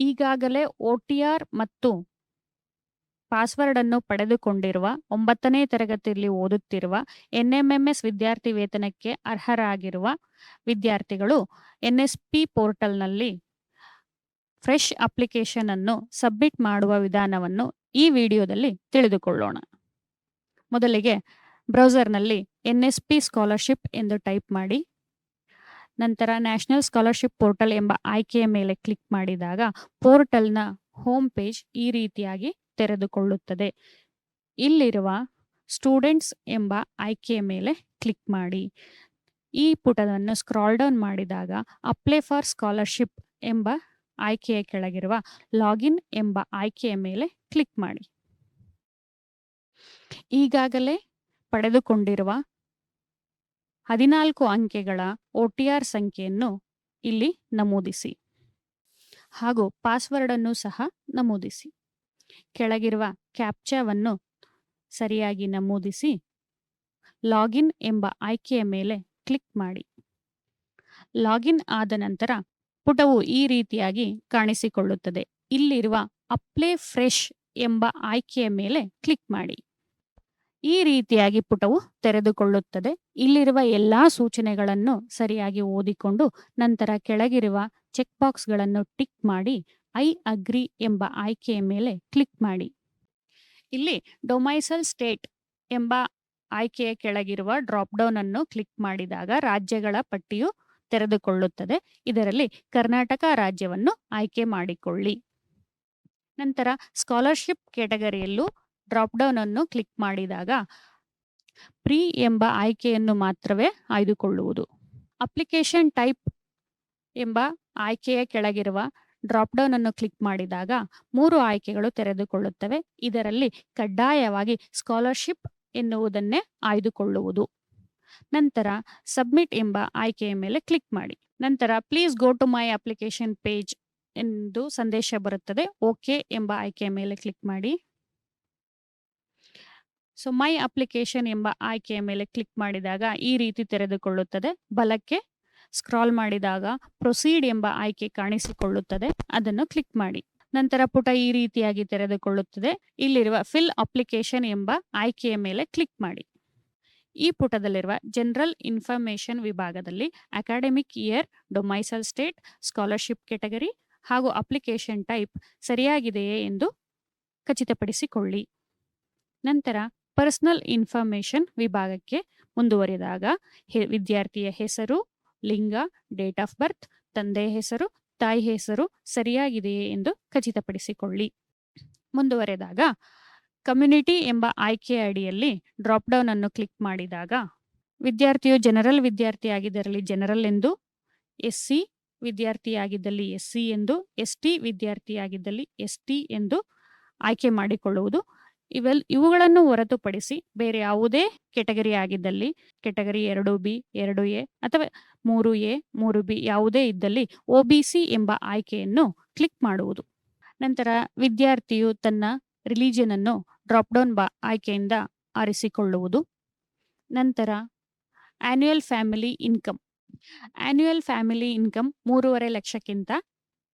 ಈಗಾಗಲೇ ಒ.ಟಿ.ಆರ್ ಮತ್ತು ಪಾಸ್ವರ್ಡ್ ಅನ್ನು ಪಡೆದುಕೊಂಡಿರುವ ಒಂಬತ್ತನೇ ತರಗತಿಯಲ್ಲಿ ಓದುತ್ತಿರುವ ಎನ್ಎಂಎಂಎಸ್ ವಿದ್ಯಾರ್ಥಿ ವೇತನಕ್ಕೆ ಅರ್ಹರಾಗಿರುವ ವಿದ್ಯಾರ್ಥಿಗಳು ಎನ್ಎಸ್ಪಿ ಪೋರ್ಟಲ್‌ನಲ್ಲಿ ಫ್ರೆಶ್ ಅಪ್ಲಿಕೇಶನ್ ಅನ್ನು ಸಬ್ಮಿಟ್ ಮಾಡುವ ವಿಧಾನವನ್ನು ಈ ವಿಡಿಯೋದಲ್ಲಿ ತಿಳಿದುಕೊಳ್ಳೋಣ. ಮೊದಲಿಗೆ ಬ್ರೌಸರ್‌ನಲ್ಲಿ ಎನ್ಎಸ್ಪಿ ಸ್ಕಾಲರ್‌ಶಿಪ್ ಎಂದು ಟೈಪ್ ಮಾಡಿ. ನಂತರ ನ್ಯಾಷನಲ್ ಸ್ಕಾಲರ್‌ಶಿಪ್ ಪೋರ್ಟಲ್ ಎಂಬ ಆಯ್ಕೆಯ ಮೇಲೆ ಕ್ಲಿಕ್ ಮಾಡಿದಾಗ ಪೋರ್ಟಲ್‌ನ ಹೋಮ್ ಪೇಜ್ ಈ ರೀತಿಯಾಗಿ ತೆರೆದುಕೊಳ್ಳುತ್ತದೆ. ಇಲ್ಲಿರುವ ಸ್ಟೂಡೆಂಟ್ಸ್ ಎಂಬ ಆಯ್ಕೆಯ ಮೇಲೆ ಕ್ಲಿಕ್ ಮಾಡಿ. ಈ ಪುಟವನ್ನು ಸ್ಕ್ರಾಲ್ ಡೌನ್ ಮಾಡಿದಾಗ ಅಪ್ಲೈ ಫಾರ್ ಸ್ಕಾಲರ್‌ಶಿಪ್ ಎಂಬ ಆಯ್ಕೆಯ ಕೆಳಗಿರುವ ಲಾಗಿನ್ ಎಂಬ ಆಯ್ಕೆಯ ಮೇಲೆ ಕ್ಲಿಕ್ ಮಾಡಿ. ಈಗಾಗಲೇ ಪಡೆದುಕೊಂಡಿರುವ 14 ಅಂಕೆಗಳ ಒ.ಟಿ.ಆರ್ ಸಂಖ್ಯೆಯನ್ನು ಇಲ್ಲಿ ನಮೂದಿಸಿ. ಹಾಗೂ ಪಾಸ್ವರ್ಡ್ ಅನ್ನು ಸಹ ನಮೂದಿಸಿ. ಕೆಳಗಿರುವ ಕ್ಯಾಪ್ಚಾವನ್ನು ಸರಿಯಾಗಿ ನಮೂದಿಸಿ, ಲಾಗಿನ್ ಎಂಬ ಆಯ್ಕೆಯ ಮೇಲೆ ಕ್ಲಿಕ್ ಮಾಡಿ. ಲಾಗಿನ್ ಆದ ನಂತರ ಪುಟವು ಈ ರೀತಿಯಾಗಿ ಕಾಣಿಸಿಕೊಳ್ಳುತ್ತದೆ. ಇಲ್ಲಿರುವ ಅಪ್ಲೇ ಫ್ರೆಶ್ ಎಂಬ ಆಯ್ಕೆಯ ಮೇಲೆ ಕ್ಲಿಕ್ ಮಾಡಿ. ಈ ರೀತಿಯಾಗಿ ಪುಟವು ತೆರೆದುಕೊಳ್ಳುತ್ತದೆ. ಇಲ್ಲಿರುವ ಎಲ್ಲಾ ಸೂಚನೆಗಳನ್ನು ಸರಿಯಾಗಿ ಓದಿಕೊಂಡು ನಂತರ ಕೆಳಗಿರುವ ಚೆಕ್ ಬಾಕ್ಸ್‌ಗಳನ್ನು ಟಿಕ್ ಮಾಡಿ, ಐ ಅಗ್ರಿ ಎಂಬ ಆಯ್ಕೆಯ ಮೇಲೆ ಕ್ಲಿಕ್ ಮಾಡಿ. ಇಲ್ಲಿ ಡೊಮೈಸಲ್ ಸ್ಟೇಟ್ ಎಂಬ ಆಯ್ಕೆಯ ಕೆಳಗಿರುವ ಡ್ರಾಪ್ ಡೌನ್ ಅನ್ನು ಕ್ಲಿಕ್ ಮಾಡಿದಾಗ ರಾಜ್ಯಗಳ ಪಟ್ಟಿಯು ತೆರೆದುಕೊಳ್ಳುತ್ತದೆ. ಇದರಲ್ಲಿ ಕರ್ನಾಟಕ ರಾಜ್ಯವನ್ನು ಆಯ್ಕೆ ಮಾಡಿಕೊಳ್ಳಿ. ನಂತರ ಸ್ಕಾಲರ್‌ಶಿಪ್ ಕ್ಯಾಟಗರಿಯಲ್ಲೂ ಡ್ರಾಪ್ ಡೌನ್ ಅನ್ನು ಕ್ಲಿಕ್ ಮಾಡಿದಾಗ ಪ್ರೀ ಎಂಬ ಆಯ್ಕೆಯನ್ನು ಮಾತ್ರವೇ ಆಯ್ದುಕೊಳ್ಳುವುದು. ಅಪ್ಲಿಕೇಶನ್ ಟೈಪ್ ಎಂಬ ಆಯ್ಕೆಯ ಕೆಳಗಿರುವ ಡ್ರಾಪ್ ಡೌನ್ ಅನ್ನು ಕ್ಲಿಕ್ ಮಾಡಿದಾಗ ಮೂರು ಆಯ್ಕೆಗಳು ತೆರೆದುಕೊಳ್ಳುತ್ತವೆ. ಇದರಲ್ಲಿ ಕಡ್ಡಾಯವಾಗಿ ಸ್ಕಾಲರ್‌ಶಿಪ್ ಎನ್ನುವುದನ್ನೇ ಆಯ್ದುಕೊಳ್ಳುವುದು. ನಂತರ ಸಬ್ಮಿಟ್ ಎಂಬ ಆಯ್ಕೆಯ ಮೇಲೆ ಕ್ಲಿಕ್ ಮಾಡಿ. ನಂತರ please go to my application page ಎಂದು ಸಂದೇಶ ಬರುತ್ತದೆ. ಓಕೆ ಎಂಬ ಆಯ್ಕೆಯ ಮೇಲೆ ಕ್ಲಿಕ್ ಮಾಡಿ. ಸೊ ಮೈ ಅಪ್ಲಿಕೇಶನ್ ಎಂಬ ಆಯ್ಕೆಯ ಮೇಲೆ ಕ್ಲಿಕ್ ಮಾಡಿದಾಗ ಈ ರೀತಿ ತೆರೆದುಕೊಳ್ಳುತ್ತದೆ. ಬಲಕ್ಕೆ ಸ್ಕ್ರಾಲ್ ಮಾಡಿದಾಗ ಪ್ರೊಸೀಡ್ ಎಂಬ ಆಯ್ಕೆ ಕಾಣಿಸಿಕೊಳ್ಳುತ್ತದೆ. ಅದನ್ನು ಕ್ಲಿಕ್ ಮಾಡಿ. ನಂತರ ಪುಟ ಈ ರೀತಿಯಾಗಿ ತೆರೆದುಕೊಳ್ಳುತ್ತದೆ. ಇಲ್ಲಿರುವ ಫಿಲ್ ಅಪ್ಲಿಕೇಶನ್ ಎಂಬ ಆಯ್ಕೆಯ ಮೇಲೆ ಕ್ಲಿಕ್ ಮಾಡಿ. ಈ ಪುಟದಲ್ಲಿರುವ ಜನರಲ್ ಇನ್ಫಾರ್ಮೇಷನ್ ವಿಭಾಗದಲ್ಲಿ academic year, domicile state, scholarship category ಹಾಗೂ ಅಪ್ಲಿಕೇಶನ್ ಟೈಪ್ ಸರಿಯಾಗಿದೆಯೇ ಎಂದು ಖಚಿತಪಡಿಸಿಕೊಳ್ಳಿ. ನಂತರ ಪರ್ಸನಲ್ ಇನ್ಫಾರ್ಮೇಶನ್ ವಿಭಾಗಕ್ಕೆ ಮುಂದುವರಿದಾಗ ವಿದ್ಯಾರ್ಥಿಯ ಹೆಸರು, ಲಿಂಗ, ಡೇಟ್ ಆಫ್ ಬರ್ತ್, ತಂದೆ ಹೆಸರು, ತಾಯಿ ಹೆಸರು ಸರಿಯಾಗಿದೆಯೇ ಎಂದು ಖಚಿತಪಡಿಸಿಕೊಳ್ಳಿ. ಮುಂದುವರೆದಾಗ ಕಮ್ಯುನಿಟಿ ಎಂಬ ಆಯ್ಕೆ ಅಡಿಯಲ್ಲಿ ಡ್ರಾಪ್ ಡೌನ್ ಅನ್ನು ಕ್ಲಿಕ್ ಮಾಡಿದಾಗ ವಿದ್ಯಾರ್ಥಿಯು ಜನರಲ್ ವಿದ್ಯಾರ್ಥಿಯಾಗಿದ್ದಲ್ಲಿ ಜನರಲ್ ಎಂದು, ಎಸ್ ಸಿ ವಿದ್ಯಾರ್ಥಿಯಾಗಿದ್ದಲ್ಲಿ ಎಸ್‌ಸಿ ಎಂದು, ಎಸ್ ಟಿ ವಿದ್ಯಾರ್ಥಿಯಾಗಿದ್ದಲ್ಲಿ ಎಸ್‌ಟಿ ಎಂದು ಆಯ್ಕೆ ಮಾಡಿಕೊಳ್ಳುವುದು. ಇವೆಲ್ ಇವುಗಳನ್ನು ಹೊರತುಪಡಿಸಿ ಬೇರೆ ಯಾವುದೇ ಕೆಟಗರಿ ಆಗಿದ್ದಲ್ಲಿ ಕ್ಯಾಟಗರಿ 2ಬಿ, 2ಎ ಅಥವಾ 3ಎ, 3ಬಿ ಯಾವುದೇ ಇದ್ದಲ್ಲಿ ಒ ಬಿ ಸಿ ಎಂಬ ಆಯ್ಕೆಯನ್ನು ಕ್ಲಿಕ್ ಮಾಡುವುದು. ನಂತರ ವಿದ್ಯಾರ್ಥಿಯು ತನ್ನ ರಿಲಿಜನ್ ಅನ್ನು ಡ್ರಾಪ್ ಡೌನ್ ಬ ಆಯ್ಕೆಯಿಂದ ಆರಿಸಿಕೊಳ್ಳುವುದು. ನಂತರ annual family income annual family income 3.5 ಲಕ್ಷಕ್ಕಿಂತ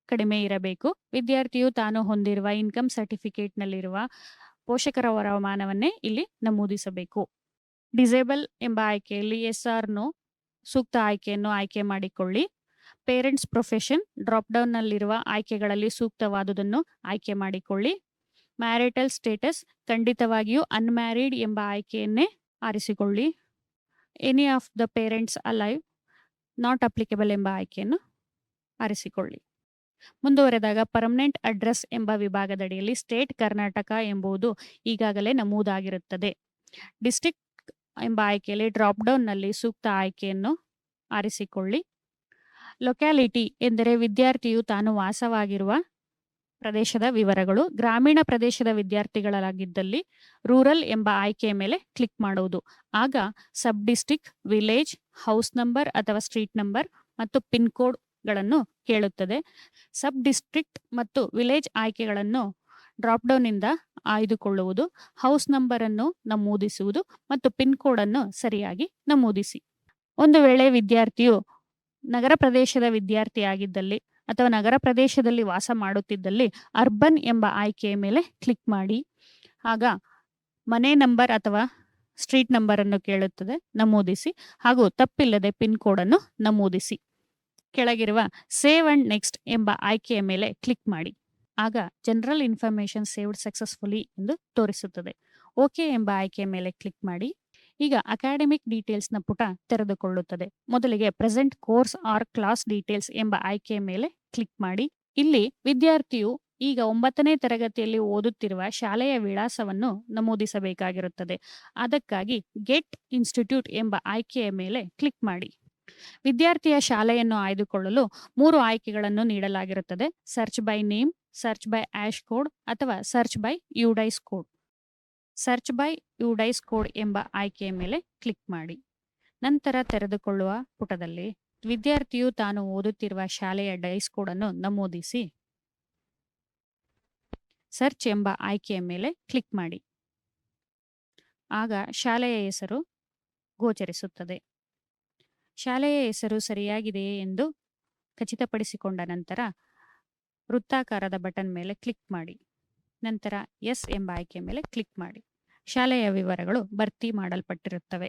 ಕಡಿಮೆ ಇರಬೇಕು. ವಿದ್ಯಾರ್ಥಿಯು ತಾನು ಹೊಂದಿರುವ ಇನ್ಕಮ್ ಸರ್ಟಿಫಿಕೇಟ್‌ನಲ್ಲಿರುವ ಪೋಷಕರ ವರಮಾನವನ್ನೇ ಇಲ್ಲಿ ನಮೂದಿಸಬೇಕು. ಡಿಸೇಬಲ್ ಎಂಬ ಆಯ್ಕೆಯಲ್ಲಿ ಎಸ್ ಆರ್ ನೋ ಸೂಕ್ತ ಆಯ್ಕೆಯನ್ನು ಆಯ್ಕೆ ಮಾಡಿಕೊಳ್ಳಿ. ಪೇರೆಂಟ್ಸ್ ಪ್ರೊಫೆಷನ್ ಡ್ರಾಪ್ ಡೌನ್‌ನಲ್ಲಿರುವ ಆಯ್ಕೆಗಳಲ್ಲಿ ಸೂಕ್ತವಾದುದನ್ನು ಆಯ್ಕೆ ಮಾಡಿಕೊಳ್ಳಿ. ಮ್ಯಾರಿಟಲ್ ಸ್ಟೇಟಸ್ ಖಂಡಿತವಾಗಿಯೂ ಅನ್‌ಮ್ಯಾರಿಡ್ ಎಂಬ ಆಯ್ಕೆಯನ್ನೇ ಆರಿಸಿಕೊಳ್ಳಿ. Any of the parents alive not applicable ಎಂಬ ಆಯ್ಕೆಯನ್ನು ಆರಿಸಿಕೊಳ್ಳಿ. ಮುಂದುವರೆದಾಗ ಪರ್ಮನೆಂಟ್ ಅಡ್ರೆಸ್ ಎಂಬ ವಿಭಾಗದಡಿಯಲ್ಲಿ ಸ್ಟೇಟ್ ಕರ್ನಾಟಕ ಎಂಬುದು ಈಗಾಗಲೇ ನಮೂದಾಗಿರುತ್ತದೆ. ಡಿಸ್ಟಿಕ್ ಎಂಬ ಆಯ್ಕೆಯಲ್ಲಿ ಡ್ರಾಪ್ ಡೌನ್‌ನಲ್ಲಿ ಸೂಕ್ತ ಆಯ್ಕೆಯನ್ನು ಆರಿಸಿಕೊಳ್ಳಿ. ಲೊಕ್ಯಾಲಿಟಿ ಎಂದರೆ ವಿದ್ಯಾರ್ಥಿಯು ತಾನು ವಾಸವಾಗಿರುವ ಪ್ರದೇಶದ ವಿವರಗಳು. ಗ್ರಾಮೀಣ ಪ್ರದೇಶದ ವಿದ್ಯಾರ್ಥಿಗಳಾಗಿದ್ದಲ್ಲಿ ರೂರಲ್ ಎಂಬ ಆಯ್ಕೆಯ ಮೇಲೆ ಕ್ಲಿಕ್ ಮಾಡುವುದು. ಆಗ sub district village, house number ಅಥವಾ ಸ್ಟ್ರೀಟ್ ನಂಬರ್ ಮತ್ತು ಪಿನ್ ಕೋಡ್‌ಗಳನ್ನು ಕೇಳುತ್ತದೆ. ಸಬ್ ಡಿಸ್ಟ್ರಿಕ್ಟ್ ಮತ್ತು ವಿಲೇಜ್ ಆಯ್ಕೆಗಳನ್ನು ಡ್ರಾಪ್ ಇಂದ ಆಯ್ದುಕೊಳ್ಳುವುದು. ಹೌಸ್ ನಂಬರ್ ಅನ್ನು ನಮೂದಿಸುವುದು ಮತ್ತು ಪಿನ್ ಕೋಡ್ ಅನ್ನು ಸರಿಯಾಗಿ ನಮೂದಿಸಿ. ಒಂದು ವೇಳೆ ವಿದ್ಯಾರ್ಥಿಯು ನಗರ ಪ್ರದೇಶದ ವಿದ್ಯಾರ್ಥಿಯಾಗಿದ್ದಲ್ಲಿ ಅಥವಾ ನಗರ ಪ್ರದೇಶದಲ್ಲಿ ವಾಸ ಮಾಡುತ್ತಿದ್ದಲ್ಲಿ ಅರ್ಬನ್ ಎಂಬ ಆಯ್ಕೆಯ ಮೇಲೆ ಕ್ಲಿಕ್ ಮಾಡಿ ಆಗ ಮನೆ ನಂಬರ್ ಅಥವಾ ಸ್ಟ್ರೀಟ್ ನಂಬರ್ ಅನ್ನು ಕೇಳುತ್ತದೆ, ನಮೂದಿಸಿ ಹಾಗೂ ತಪ್ಪಿಲ್ಲದೆ ಪಿನ್ ಕೋಡ್ ಅನ್ನು ನಮೂದಿಸಿ ಕೆಳಗಿರುವ ಸೇವ್ ಅಂಡ್ ನೆಕ್ಸ್ಟ್ ಎಂಬ ಆಯ್ಕೆಯ ಮೇಲೆ ಕ್ಲಿಕ್ ಮಾಡಿ. ಆಗ ಜನರಲ್ ಇನ್ಫಾರ್ಮೇಶನ್ ಸೇವ್ಡ್ ಸಕ್ಸಸ್ಫುಲಿ ಎಂದು ತೋರಿಸುತ್ತದೆ. ಓಕೆ ಎಂಬ ಆಯ್ಕೆಯ ಮೇಲೆ ಕ್ಲಿಕ್ ಮಾಡಿ. ಈಗ ಅಕಾಡೆಮಿಕ್ ಡೀಟೇಲ್ಸ್ನ ಪುಟ ತೆರೆದುಕೊಳ್ಳುತ್ತದೆ. ಮೊದಲಿಗೆ present course or class details ಎಂಬ ಆಯ್ಕೆಯ ಮೇಲೆ ಕ್ಲಿಕ್ ಮಾಡಿ. ಇಲ್ಲಿ ವಿದ್ಯಾರ್ಥಿಯು ಈಗ ಒಂಬತ್ತನೇ ತರಗತಿಯಲ್ಲಿ ಓದುತ್ತಿರುವ ಶಾಲೆಯ ವಿಳಾಸವನ್ನು ನಮೂದಿಸಬೇಕಾಗಿರುತ್ತದೆ. ಅದಕ್ಕಾಗಿ ಗೆಟ್ ಇನ್ಸ್ಟಿಟ್ಯೂಟ್ ಎಂಬ ಆಯ್ಕೆಯ ಮೇಲೆ ಕ್ಲಿಕ್ ಮಾಡಿ. ವಿದ್ಯಾರ್ಥಿಯ ಶಾಲೆಯನ್ನು ಆಯ್ದುಕೊಳ್ಳಲು ಮೂರು ಆಯ್ಕೆಗಳನ್ನು ನೀಡಲಾಗಿರುತ್ತದೆ. Search by name search by AISHE code ಅಥವಾ search by UDISE code search by UDISE code ಎಂಬ ಆಯ್ಕೆಯ ಮೇಲೆ ಕ್ಲಿಕ್ ಮಾಡಿ. ನಂತರ ತೆರೆದುಕೊಳ್ಳುವ ಪುಟದಲ್ಲಿ ವಿದ್ಯಾರ್ಥಿಯು ತಾನು ಓದುತ್ತಿರುವ ಶಾಲೆಯ ಡೈಸ್ ಕೋಡ್ ಅನ್ನು ನಮೂದಿಸಿ. ಸರ್ಚ್ ಎಂಬ ಆಯ್ಕೆಯ ಮೇಲೆ ಕ್ಲಿಕ್ ಮಾಡಿ. ಆಗ ಶಾಲೆಯ ಹೆಸರು ಗೋಚರಿಸುತ್ತದೆ. ಶಾಲೆಯ ಹೆಸರು ಸರಿಯಾಗಿದೆಯೇ ಎಂದು ಖಚಿತಪಡಿಸಿಕೊಂಡ ನಂತರ ವೃತ್ತಾಕಾರದ ಬಟನ್ ಮೇಲೆ ಕ್ಲಿಕ್ ಮಾಡಿ. ನಂತರ ಎಸ್ ಎಂಬ ಆಯ್ಕೆ ಮೇಲೆ ಕ್ಲಿಕ್ ಮಾಡಿ. ಶಾಲೆಯ ವಿವರಗಳು ಭರ್ತಿ ಮಾಡಲ್ಪಟ್ಟಿರುತ್ತವೆ.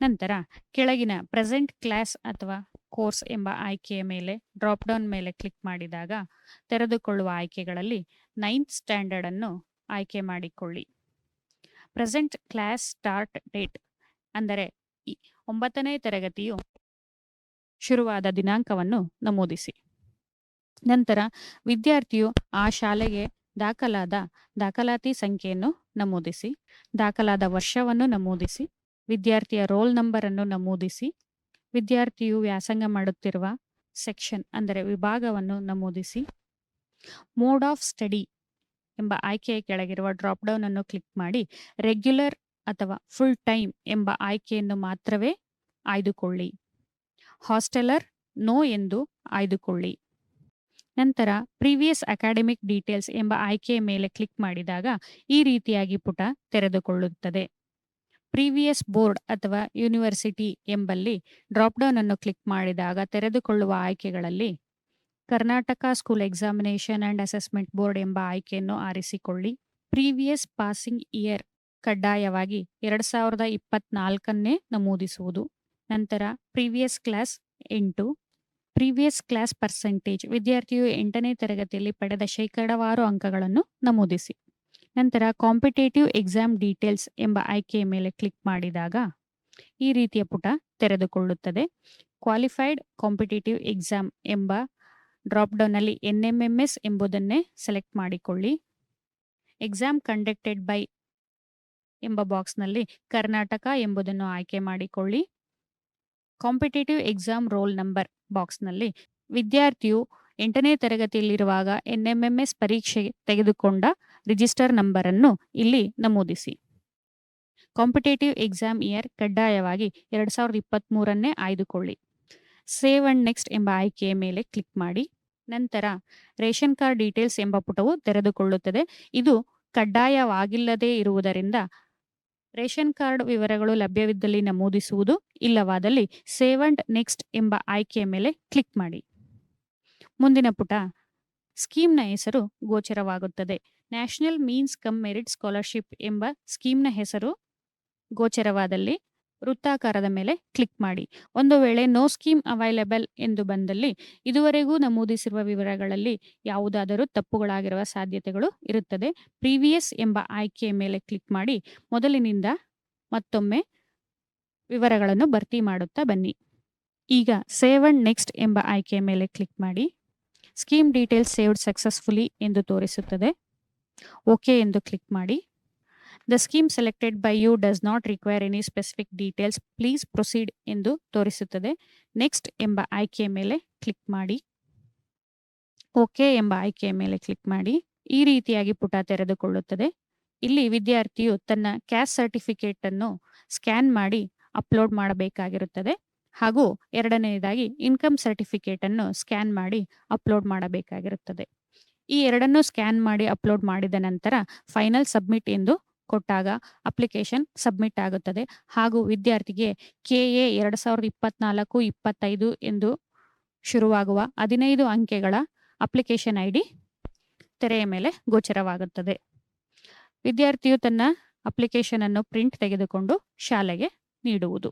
ನಂತರ ಕೆಳಗಿನ ಪ್ರೆಸೆಂಟ್ ಕ್ಲಾಸ್ ಅಥವಾ ಕೋರ್ಸ್ ಎಂಬ ಆಯ್ಕೆಯ ಮೇಲೆ ಡ್ರಾಪ್ ಡೌನ್ ಮೇಲೆ ಕ್ಲಿಕ್ ಮಾಡಿದಾಗ ತೆರೆದುಕೊಳ್ಳುವ ಆಯ್ಕೆಗಳಲ್ಲಿ ನೈನ್ತ್ ಸ್ಟ್ಯಾಂಡರ್ಡ್ ಅನ್ನು ಆಯ್ಕೆ ಮಾಡಿಕೊಳ್ಳಿ. ಪ್ರೆಸೆಂಟ್ ಕ್ಲಾಸ್ ಸ್ಟಾರ್ಟ್ ಡೇಟ್ ಅಂದರೆ ಒಂಬತ್ತನೇ ತರಗತಿಯು ಶುರುವಾದ ದಿನಾಂಕವನ್ನು ನಮೂದಿಸಿ. ನಂತರ ವಿದ್ಯಾರ್ಥಿಯು ಆ ಶಾಲೆಗೆ ದಾಖಲಾದ ದಾಖಲಾತಿ ಸಂಖ್ಯೆಯನ್ನು ನಮೂದಿಸಿ, ದಾಖಲಾದ ವರ್ಷವನ್ನು ನಮೂದಿಸಿ, ವಿದ್ಯಾರ್ಥಿಯ ರೋಲ್ ನಂಬರ್ ಅನ್ನು ನಮೂದಿಸಿ, ವಿದ್ಯಾರ್ಥಿಯು ವ್ಯಾಸಂಗ ಮಾಡುತ್ತಿರುವ ಸೆಕ್ಷನ್ ಅಂದರೆ ವಿಭಾಗವನ್ನು ನಮೂದಿಸಿ, ಮೋಡ್ ಆಫ್ ಸ್ಟಡಿ ಎಂಬ ಆಯ್ಕೆಯ ಕೆಳಗಿರುವ ಡ್ರಾಪ್ ಡೌನ್ ಅನ್ನು ಕ್ಲಿಕ್ ಮಾಡಿ, ರೆಗ್ಯುಲರ್ ಅಥವಾ ಫುಲ್ ಟೈಮ್ ಎಂಬ ಆಯ್ಕೆಯನ್ನು ಮಾತ್ರವೇ ಆಯ್ದುಕೊಳ್ಳಿ. ಹಾಸ್ಟೆಲರ್, ನೋ ಎಂದು ಆಯ್ದುಕೊಳ್ಳಿ. ನಂತರ ಪ್ರೀವಿಯಸ್ ಅಕಾಡೆಮಿಕ್ ಡೀಟೇಲ್ಸ್ ಎಂಬ ಆಯ್ಕೆಯ ಮೇಲೆ ಕ್ಲಿಕ್ ಮಾಡಿದಾಗ ಈ ರೀತಿಯಾಗಿ ಪುಟ ತೆರೆದುಕೊಳ್ಳುತ್ತದೆ. ಪ್ರೀವಿಯಸ್ ಬೋರ್ಡ್ ಅಥವಾ ಯೂನಿವರ್ಸಿಟಿ ಎಂಬಲ್ಲಿ ಡ್ರಾಪ್ ಡೌನ್ ಅನ್ನು ಕ್ಲಿಕ್ ಮಾಡಿದಾಗ ತೆರೆದುಕೊಳ್ಳುವ ಆಯ್ಕೆಗಳಲ್ಲಿ Karnataka school examination and assessment board ಎಂಬ ಆಯ್ಕೆಯನ್ನು ಆರಿಸಿಕೊಳ್ಳಿ. ಪ್ರೀವಿಯಸ್ ಪಾಸಿಂಗ್ ಇಯರ್ ಕಡ್ಡಾಯವಾಗಿ ಎರಡು ಸಾವಿರದ ಇಪ್ಪತ್ನಾಲ್ಕನ್ನೇ ನಮೂದಿಸುವುದು. ನಂತರ ಪ್ರೀವಿಯಸ್ ಕ್ಲಾಸ್ ಎಂಟು. ಪ್ರೀವಿಯಸ್ ಕ್ಲಾಸ್ ಪರ್ಸೆಂಟೇಜ್ ವಿದ್ಯಾರ್ಥಿಯು ಎಂಟನೇ ತರಗತಿಯಲ್ಲಿ ಪಡೆದ ಶೇಕಡಾವಾರು ಅಂಕಗಳನ್ನು ನಮೂದಿಸಿ. ನಂತರ ಕಾಂಪಿಟೇಟಿವ್ ಎಕ್ಸಾಮ್ ಡೀಟೇಲ್ಸ್ ಎಂಬ ಆಯ್ಕೆಯ ಮೇಲೆ ಕ್ಲಿಕ್ ಮಾಡಿದಾಗ ಈ ರೀತಿಯ ಪುಟ ತೆರೆದುಕೊಳ್ಳುತ್ತದೆ. ಕ್ವಾಲಿಫೈಡ್ ಕಾಂಪಿಟೇಟಿವ್ ಎಕ್ಸಾಮ್ ಎಂಬ ಡ್ರಾಪ್ ಡೌನಲ್ಲಿ ಎನ್ ಎಂ ಎಂ ಎಸ್ ಎಂಬುದನ್ನೇ ಸೆಲೆಕ್ಟ್ ಮಾಡಿಕೊಳ್ಳಿ. ಎಕ್ಸಾಮ್ ಕಂಡಕ್ಟೆಡ್ ಬೈ ಎಂಬ ಬಾಕ್ಸ್ನಲ್ಲಿ ಕರ್ನಾಟಕ ಎಂಬುದನ್ನು ಆಯ್ಕೆ ಮಾಡಿಕೊಳ್ಳಿ. ಕಾಂಪಿಟೇಟಿವ್ ಎಕ್ಸಾಮ್ ರೋಲ್ ನಂಬರ್ ಬಾಕ್ಸ್ನಲ್ಲಿ ವಿದ್ಯಾರ್ಥಿಯು ಎಂಟನೇ ತರಗತಿಯಲ್ಲಿರುವಾಗ ಎನ್ ಎಂ ಎಂ ಎಸ್ ಪರೀಕ್ಷೆ ತೆಗೆದುಕೊಂಡ ರಿಜಿಸ್ಟರ್ ನಂಬರ್ ಅನ್ನು ಇಲ್ಲಿ ನಮೂದಿಸಿ. ಕಾಂಪಿಟೇಟಿವ್ ಎಕ್ಸಾಮ್ ಇಯರ್ ಕಡ್ಡಾಯವಾಗಿ ಎರಡ್ ಸಾವಿರದ ಇಪ್ಪತ್ತ್ ಮೂರನ್ನೇ ಆಯ್ದುಕೊಳ್ಳಿ. ಸೇವ್ ಅಂಡ್ ನೆಕ್ಸ್ಟ್ ಎಂಬ ಆಯ್ಕೆಯ ಮೇಲೆ ಕ್ಲಿಕ್ ಮಾಡಿ. ನಂತರ ರೇಷನ್ ಕಾರ್ಡ್ ಡೀಟೇಲ್ಸ್ ಎಂಬ ಪುಟವು ತೆರೆದುಕೊಳ್ಳುತ್ತದೆ. ಇದು ಕಡ್ಡಾಯವಾಗಿಲ್ಲದೇ ಇರುವುದರಿಂದ ರೇಷನ್ ಕಾರ್ಡ್ ವಿವರಗಳು ಲಭ್ಯವಿದ್ದಲ್ಲಿ ನಮೂದಿಸುವುದು, ಇಲ್ಲವಾದಲ್ಲಿ ಸೇವ್ ಅಂಡ್ ನೆಕ್ಸ್ಟ್ ಎಂಬ ಆಯ್ಕೆಯ ಮೇಲೆ ಕ್ಲಿಕ್ ಮಾಡಿ. ಮುಂದಿನ ಪುಟ, ಸ್ಕೀಮ್ನ ಹೆಸರು ಗೋಚರವಾಗುತ್ತದೆ. National means cum merit scholarship ಎಂಬ ಸ್ಕೀಮ್ನ ಹೆಸರು ಗೋಚರವಾದಲ್ಲಿ ವೃತ್ತಾಕಾರದ ಮೇಲೆ ಕ್ಲಿಕ್ ಮಾಡಿ. ಒಂದು ವೇಳೆ ನೋ ಸ್ಕೀಮ್ ಅವೈಲೇಬಲ್ ಎಂದು ಬಂದಲ್ಲಿ ಇದುವರೆಗೂ ನಮೂದಿಸಿರುವ ವಿವರಗಳಲ್ಲಿ ಯಾವುದಾದರೂ ತಪ್ಪುಗಳಾಗಿರುವ ಸಾಧ್ಯತೆಗಳು ಇರುತ್ತದೆ. ಪ್ರೀವಿಯಸ್ ಎಂಬ ಆಯ್ಕೆಯ ಮೇಲೆ ಕ್ಲಿಕ್ ಮಾಡಿ. ಮೊದಲಿನಿಂದ ಮತ್ತೊಮ್ಮೆ ವಿವರಗಳನ್ನು ಭರ್ತಿ ಮಾಡುತ್ತಾ ಬನ್ನಿ. ಈಗ ಸೇವ್ ಅಂಡ್ ನೆಕ್ಸ್ಟ್ ಎಂಬ ಆಯ್ಕೆಯ ಮೇಲೆ ಕ್ಲಿಕ್ ಮಾಡಿ. ಸ್ಕೀಮ್ ಡೀಟೇಲ್ಸ್ ಸೇವ್ಡ್ ಸಕ್ಸಸ್ಫುಲಿ ಎಂದು ತೋರಿಸುತ್ತದೆ. ಓಕೆ ಎಂದು ಕ್ಲಿಕ್ ಮಾಡಿ. The scheme selected by you does not require any specific details please proceed ಎಂದು ತೋರಿಸುತ್ತದೆ. ನೆಕ್ಸ್ಟ್ ಎಂಬ ಆಯ್ಕೆಯ ಮೇಲೆ ಕ್ಲಿಕ್ ಮಾಡಿ. ಓಕೆ ಎಂಬ ಆಯ್ಕೆಯ ಮೇಲೆ ಕ್ಲಿಕ್ ಮಾಡಿ. ಈ ರೀತಿಯಾಗಿ ಪುಟ ತೆರೆದುಕೊಳ್ಳುತ್ತದೆ. ಇಲ್ಲಿ ವಿದ್ಯಾರ್ಥಿಯು ತನ್ನ ಕ್ಯಾಸ್ಟ್ ಸರ್ಟಿಫಿಕೇಟ್ ಅನ್ನು ಸ್ಕ್ಯಾನ್ ಮಾಡಿ ಅಪ್ಲೋಡ್ ಮಾಡಬೇಕಾಗಿರುತ್ತದೆ. ಹಾಗೂ ಎರಡನೆಯದಾಗಿ ಇನ್ಕಮ್ ಸರ್ಟಿಫಿಕೇಟ್ ಅನ್ನು ಸ್ಕ್ಯಾನ್ ಮಾಡಿ ಅಪ್ಲೋಡ್ ಮಾಡಬೇಕಾಗಿರುತ್ತದೆ. ಈ ಎರಡನ್ನು ಸ್ಕ್ಯಾನ್ ಮಾಡಿ ಅಪ್ಲೋಡ್ ಮಾಡಿದ ನಂತರ ಫೈನಲ್ ಸಬ್ಮಿಟ್ ಎಂದು ಕೊಟ್ಟಾಗ ಅಪ್ಲಿಕೇಶನ್ ಸಬ್ಮಿಟ್ ಆಗುತ್ತದೆ. ಹಾಗೂ ವಿದ್ಯಾರ್ಥಿಗೆ ಕೆ ಎ ಎರಡು ಸಾವಿರದ ಇಪ್ಪತ್ನಾಲ್ಕು, ಇಪ್ಪತ್ತೈದು ಎಂದು ಶುರುವಾಗುವ ಹದಿನೈದು ಅಂಕೆಗಳ ಅಪ್ಲಿಕೇಶನ್ ಐ ಡಿ ತೆರೆಯ ಮೇಲೆ ಗೋಚರವಾಗುತ್ತದೆ. ವಿದ್ಯಾರ್ಥಿಯು ತನ್ನ ಅಪ್ಲಿಕೇಶನ್ ಅನ್ನು ಪ್ರಿಂಟ್ ತೆಗೆದುಕೊಂಡು ಶಾಲೆಗೆ ನೀಡುವುದು.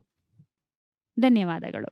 ಧನ್ಯವಾದಗಳು.